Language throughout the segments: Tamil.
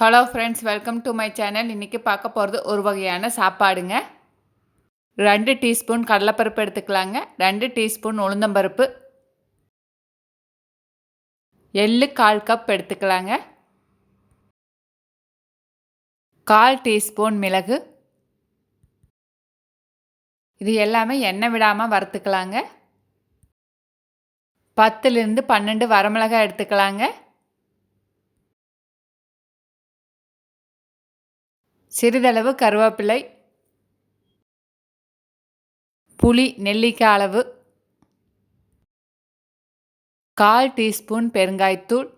Hello friends welcome to my channel இன்றைக்கி பார்க்க போகிறது ஒரு வகையான சாப்பாடுங்க. ரெண்டு டீஸ்பூன் கடலைப்பருப்பு எடுத்துக்கலாங்க. ரெண்டு டீஸ்பூன் உளுந்தம்பருப்பு எள்ளு கால் கப் எடுத்துக்கலாங்க. கால் டீஸ்பூன் மிளகு. இது எல்லாமே எண்ணெய் விடாமல் வறுத்துக்கலாங்க. பத்துலேருந்து பன்னெண்டு வரமிளகாய் எடுத்துக்கலாங்க. சிறிதளவு கருவேப்பிலை புளி நெல்லிக்காய் அளவு கால் டீஸ்பூன் பெருங்காய்த்தூள்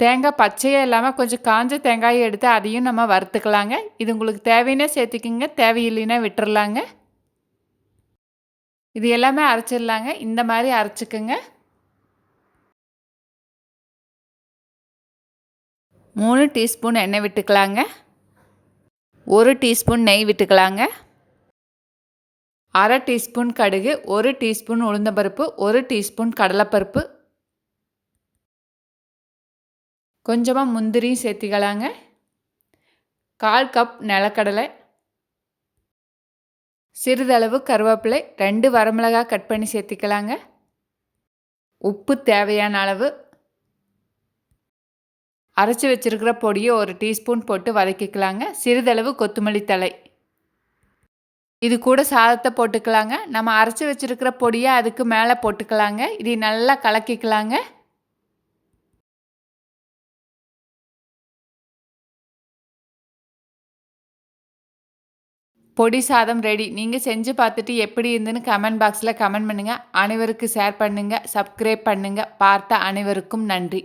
தேங்காய் பச்சையாக இல்லாமல் கொஞ்சம் காஞ்ச தேங்காயை எடுத்து அதையும் நம்ம வறுத்துக்கலாங்க. இது உங்களுக்கு தேவைன்னா சேர்த்துக்கிங்க தேவையில்லைன்னா விட்டுறலாங்க. இது எல்லாமே அரைச்சிடலாங்க. இந்த மாதிரி அரைச்சிக்கோங்க. மூணு டீஸ்பூன் எண்ணெய் விட்டுக்கலாங்க. ஒரு டீஸ்பூன் நெய் விட்டுக்கலாங்க. அரை டீஸ்பூன் கடுகு ஒரு டீஸ்பூன் உளுந்தம்பருப்பு ஒரு டீஸ்பூன் கடலைப்பருப்பு. கொஞ்சமாக முந்திரியும் சேர்த்திக்கலாங்க. கால் கப் நிலக்கடலை. சிறிதளவு கருவேப்பிலை ரெண்டு வரமிளகாய் கட் பண்ணி சேர்த்திக்கலாங்க. உப்பு தேவையான அளவு அரைச்சி வச்சுருக்கிற பொடியை ஒரு டீஸ்பூன் போட்டு வதக்கிக்கலாங்க. சிறிதளவு கொத்தமல்லி தலை இது கூட சாதத்தை போட்டுக்கலாங்க. நம்ம அரைச்சி வச்சுருக்கிற பொடியை அதுக்கு மேலே போட்டுக்கலாங்க. இது நல்லா கலக்கிக்கலாங்க. பொடி சாதம் ரெடி. நீங்கள் செஞ்சு பார்த்துட்டு எப்படி இருந்துன்னு கமெண்ட் பாக்ஸில் கமெண்ட் பண்ணுங்கள் அனைவருக்கு ஷேர் பண்ணுங்கள் சப்ஸ்கிரைப் பண்ணுங்கள் பார்த்த அனைவருக்கும் நன்றி.